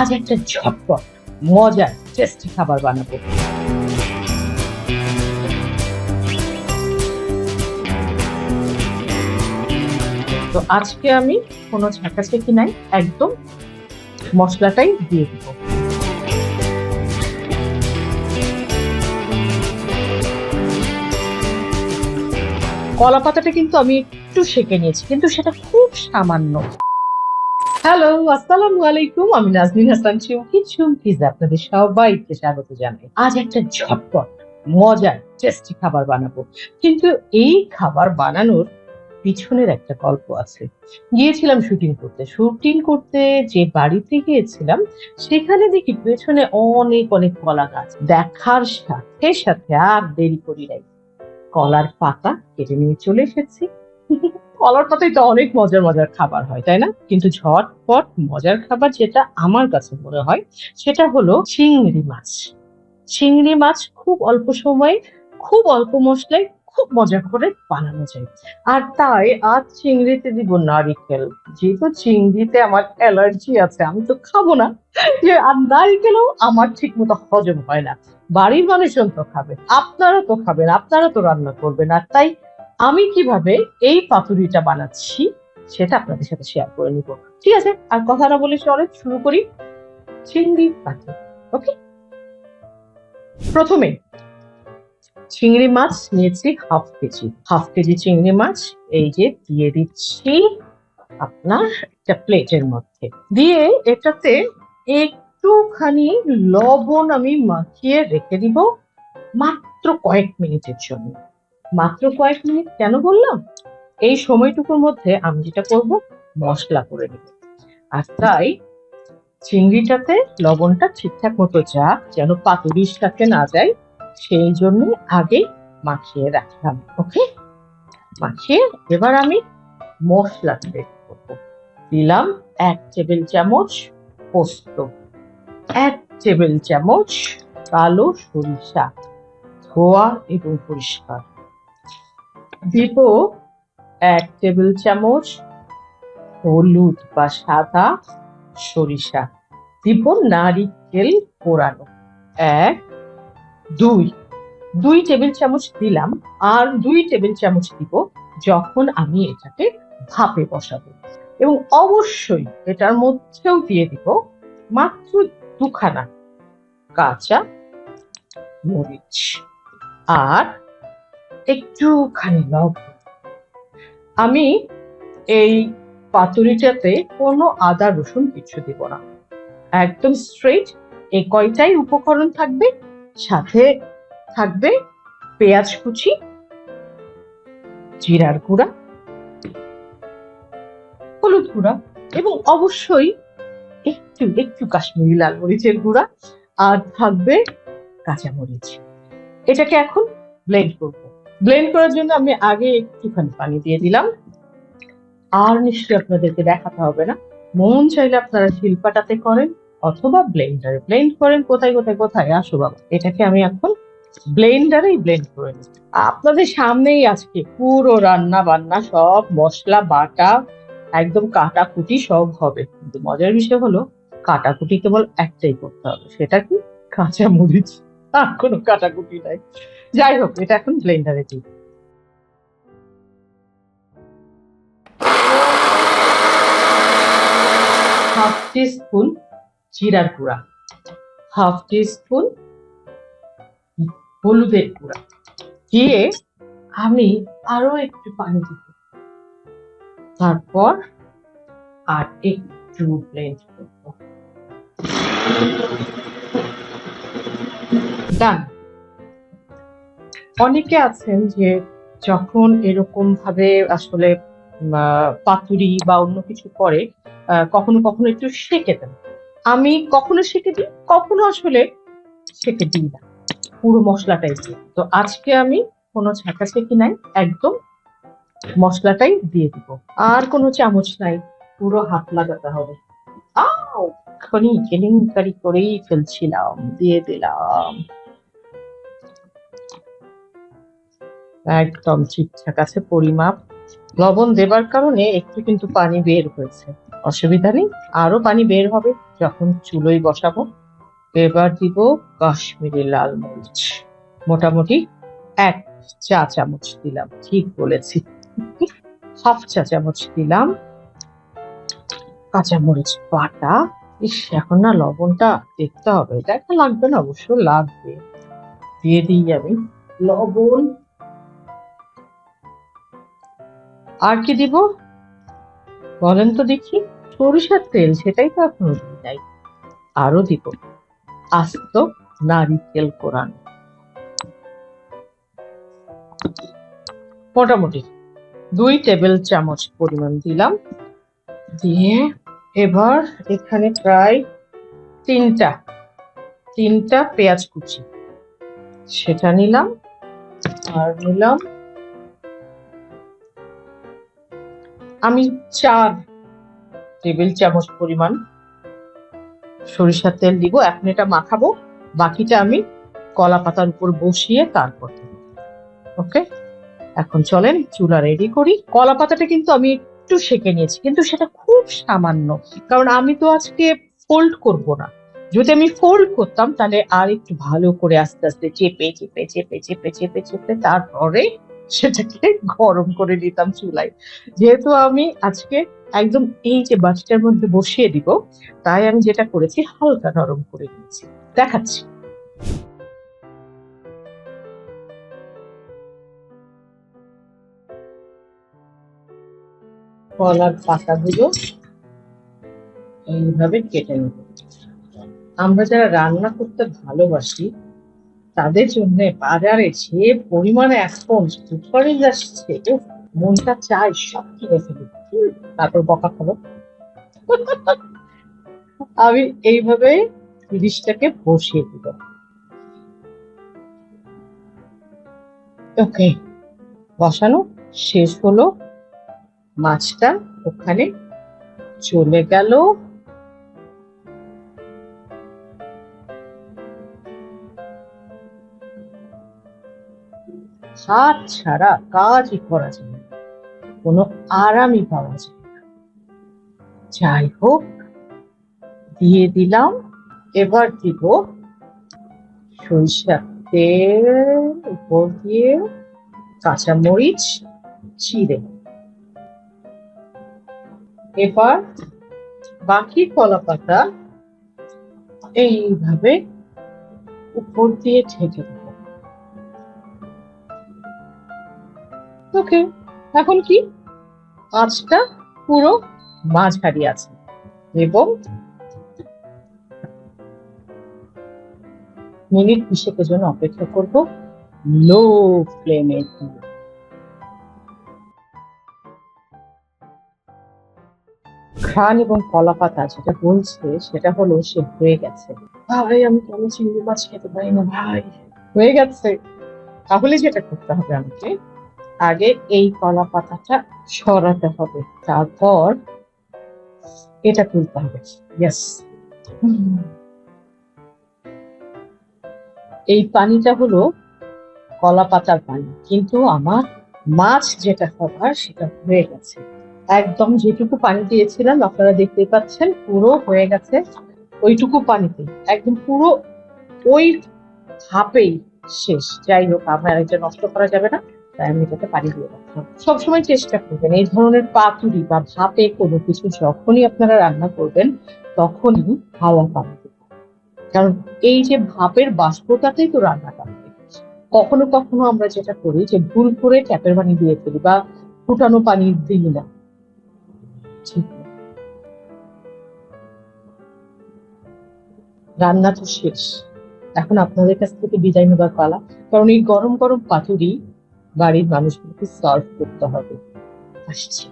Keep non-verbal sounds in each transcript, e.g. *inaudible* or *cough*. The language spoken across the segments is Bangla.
আজ একটা ঝটপট, মজার টেস্টি খাবার বানাবো। তো আজকে আমি কোনো ছাঁকাছাকি নাই, একদম মশলাটাই দিয়ে দিব। কলা পাতাটা কিন্তু আমি একটু সেঁকে নিয়েছি, কিন্তু সেটা খুব সামান্য। হ্যালো আসসালামু আলাইকুম। আমি নাজনীন হাসান চুমকি চুমকিজ আপনাদের সবাইকে স্বাগত জানাই। আজ একটা ঝটপট, মজার টেস্টি খাবার বানাবো। কিন্তু এই খাবার বানানোর পিছনের একটা গল্প আছে। গিয়েছিলাম শুটিং করতে। শুটিং করতে যে বাড়িতে গিয়েছিলাম, সেখানে দেখি পেছনে অনেক অনেক কলা গাছ। দেখার সাথে সাথে আর দেরি করি নাই। কলার পাতা কেটে নিয়ে চলে এসেছি। কলার পাতায় তো অনেক মজার মজার খাবার হয়, তাই না? কিন্তু ঝটপট মজার খাবার যেটা আমার কাছে মনে হয়, সেটা হলো চিংড়ি মাছ। চিংড়ি মাছ খুব অল্প সময়ে, খুব অল্প মশলায় খুব মজা করে বানানো যায়। আর তাই আজ চিংড়িতে দিব নারিকেল। যেহেতু চিংড়িতে আমার অ্যালার্জি আছে, আমি তো খাব না। যে, আর নারিকেলও আমার ঠিক মতো হজম হয় না। বাড়ির মানুষজন তো খাবে, আপনারা তো খাবেন, আপনারা তো রান্না করবেন, আর তাই আমি কীভাবে এই পাতুরিটা বানাচ্ছি সেটা আপনাদের সাথে শেয়ার করে নিব। ঠিক আছে? আর কথা না বলে চলে, শুরু করি চিংড়ি পাতুরি ওকে প্রথমে চিংড়ি মাছ নিয়েছি হাফ কেজি। হাফ কেজি চিংড়ি মাছ, এই যে দিয়ে দিচ্ছি আপনার একটা প্লেটের মধ্যে। দিয়ে এটাতে একটুখানি লবণ আমি মাখিয়ে রেখে দিব মাত্র কয়েক মিনিটের জন্য। মাত্র কয়েক মিনিট কেন বললাম? এই সময়টুকুর মধ্যে আমি যেটা করব, মশলা করে নেব। আর তাই চিংড়িটাতে লবণটা ঠিকঠাক মতো যাক, যেন পাতুরির সাথে না যায়, সেই জন্য আগে মাখিয়ে রাখলাম, ওকে? মাখিয়ে এবার আমি মশলা করব। দিলাম এক টেবিল চামচ পোস্ত, এক টেবিল চামচ কালো সরিষা, ধোয়া এবং পরিষ্কার। দিব এক টেবিল চামচ হলুদ বা সাদা সরিষা। দিব নারিকেল কোরানো। এক, দুই। দুই টেবিল চামচ দিলাম আর দুই টেবিল চামচ দিব যখন আমি এটাকে ভাপে বসাবো। এবং অবশ্যই এটার মধ্যেও দিয়ে দিব মাত্র দুখানা কাঁচা মরিচ। আর একটুখানি লবণ আমি এই পাতুরিটাতে কোনো আদা, রসুন কিছু দিব না। একদম স্ট্রেট এই কয়টাই উপকরণ থাকবে, সাথে থাকবে পেঁয়াজ কুচি, জিরার গুঁড়া, হলুদ গুঁড়া এবং অবশ্যই একটু একটু কাশ্মীরি লাল মরিচের গুঁড়া আর থাকবে কাঁচা মরিচ এটাকে এখন ব্লেন্ড করব। ব্লেন্ড করার জন্য আমি আগে একটুখানি পানি দিয়ে দিলাম। আর নিশ্চয়ই আপনাদেরকে দেখাতে হবে না। মন চাইলে আপনারা শিল্পাটাতে করেন অথবা ব্লেন্ডারে ব্লেন্ড করেন, কোথায় কোথায় কোথায় আসো বাবা। এটাকে আমি এখন ব্লেন্ডারেই ব্লেন্ড করে নিই আপনাদের সামনেই আজকে পুরো রান্না বান্না সব মশলা, বাটা, একদম কাটাকুটি সব হবে। কিন্তু মজার বিষয় হলো, কাটাকুটি কেবল একটাই করতে হবে। সেটা কি? কাঁচা মরিচ আর কোনো কাটাকুটি নাই। যাই হোক এটা এখন ব্লেন্ডারে দিই। হাফ টি স্পুন জিরার গুঁড়া। হাফ টি স্পুন হলুদের গুঁড়া। দিয়ে আমি আরও একটু পানি দিব। তারপর আর একটু ব্লেন্ড করব। ডান অনেকে আছেন যে যখন এরকম ভাবে আসলে পাতুরি বা অন্য কিছু করে কখনো কখনো একটু সেকে দেন। আমি কখনো সেকে দিই, কখনো আসলে সেকে দিই না। পুরো মশলাটাই দিই। তো আজকে আমি কোনো ছাঁকা ছেঁকি নাই, একদম মশলাটাই দিয়ে দিব। আর কোনো চামচ নাই, পুরো হাত লাগাতে হবে। আও! এখনই কেলেঙ্কারি করেই ফেলছিলাম, দিয়ে দিলাম। একদম ঠিকঠাক আছে, পরিমাপ। লবণ দেবার কারণে একটু কিন্তু পানি বের হয়েছে। অসুবিধা নেই, আরও পানি বের হবে। যখন চুলোয় বসাবো, এবার দিব কাশ্মীরি লাল মরিচ। মোটামুটি এক চা চামচ দিলাম, ঠিক বলেছি। হাফ চা চামচ দিলাম। কাঁচামরিচ বাটা। ইস, এখন না লবণটা দেখতে হবে। এটা একটা লাগবে না, অবশ্য লাগবে। দিয়ে দিই আমি। লবণ আর কি দিব? বলেন তো দেখি, সরিষার তেল, সেটাই তো এখনও নাই আরও দিব, আস্ত নারিকেল কোরান। মোটামুটি দুই টেবিল চামচ পরিমাণ দিলাম। দিয়ে এবার এখানে প্রায় তিনটা তিনটা পেঁয়াজ কুচি। সেটা নিলাম, আর নিলাম আমি চার টেবিল চামচ পরিমাণ সরিষার তেল দিব এখন এটা মাখাবো, বাকিটা আমি কলা পাতার উপর বসিয়ে তারপর ওকে? এখন চলেন, চুলা রেডি করি। কলা পাতাটা কিন্তু আমি একটু সেকে নিয়েছি, কিন্তু সেটা খুব সামান্য, কারণ আমি তো আজকে ফোল্ড করব না। যদি আমি ফোল্ড করতাম, তাহলে আর একটু ভালো করে আস্তে আস্তে চেপে চেপে চেপে চেপে চেপে চেপে, তারপরে সেটাকে গরম করে নিতাম চুলায়। যেহেতু আমি আজকে একদম এই যে বাটিটার মধ্যে বসিয়ে দিব, তাই আমি যেটা করেছি, হালকা নরম করে নিয়েছি। দেখাচ্ছি। কলার পাতাগুলো এইভাবে কেটে নেব। আমরা যারা রান্না করতে ভালোবাসি তাদের জন্য বাজারে যে পরিমাণে এখন সুপারিশ উফ, মনটা চাই সব কিনে ফেলি তারপর বকা খাব। *laughs* আমি এইভাবে জিনিসটাকে বসিয়ে দিব। ওকে বসানো শেষ হলো। মাছটা ওখানে চলে গেল। হাত ছাড়া কাজই করা যায় কোনো আরামই পাওয়া যায় যাই হোক, দিয়ে দিলাম, এবার দিব সরিষার তেল, উপর দিয়ে কাঁচামরিচ, চিড়ে। এবার বাকি কলা পাতা এইভাবে উপর দিয়ে ঢেকে ওকে। এখন কি? আঁচটা পুরো মাঝারি আছে। এবং মিনিট বিশেকের জন্য অপেক্ষা করব লো ফ্লেমে। ঘ্রাণ এবং কলা পাতা যেটা বলছে সেটা হলো সে হয়ে গেছে। ভাই আমি কেন চিংড়ি মাছ খেতে পারি না ভাই? হয়ে গেছে। তাহলে যেটা করতে হবে আমাকে আগে এই কলা পাতাটা সরাতে হবে। তারপর এটা তুলতে হবে। ইয়েস এই পানিটা হলো কলা পাতার পানি। কিন্তু আমার মাছ যেটা হবার সেটা হয়ে গেছে। একদম যেটুকু পানি দিয়েছিলাম, আপনারা দেখতে পাচ্ছেন, পুরো হয়ে গেছে ওইটুকু পানিতে। একদম পুরো ওই ভাপেই শেষ। যাই হোক, আমার এটা নষ্ট করা যাবে না। তাই আমি এটাতে পানি দিয়ে রাখলাম। সবসময় চেষ্টা করবেন, এই ধরনের পাতুরি বা ভাপে কোনো কিছু যখনই আপনারা রান্না করবেন, তখনই হাওয়া পানি। কারণ এই যে ভাপের বাষ্পটাতেই তো রান্নাটা কখনো কখনো আমরা যেটা করি যে ভুল করে ট্যাপের পানি দিয়ে ফেলি বা ফুটানো পানি দিই না। রান্না তো শেষ। এখন আপনাদের কাছ থেকে বিদায় নেবার পালা। কারণ এই গরম গরম পাতুরি বাড়ির মানুষগুলোকে সার্ভ করতে হবে। আসছি।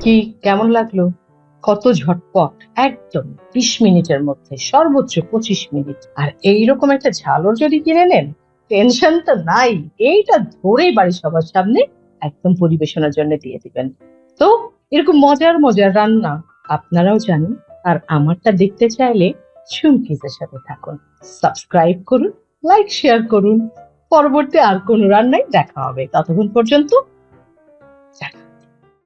কি, কেমন লাগল? কত ঝটপট, একদম বিশ মিনিটের মধ্যে, সর্বোচ্চ পঁচিশ মিনিট। আর এইরকম একটা ঝালর যদি কিনে নেন টেনশন তো নাই। এইটা ধরেই বাড়ির সবার সামনে একদম পরিবেশনের জন্য দিয়ে দিবেন। তো, এরকম মজার মজার রান্না আপনারাও জানেন। আর আমারটা দেখতে চাইলে চুমকিজের সাথে থাকুন। সাবস্ক্রাইব করুন লাইক শেয়ার করুন। পরবর্তী আর কোনো রান্নায় দেখা হবে। ততক্ষণ পর্যন্ত দেখা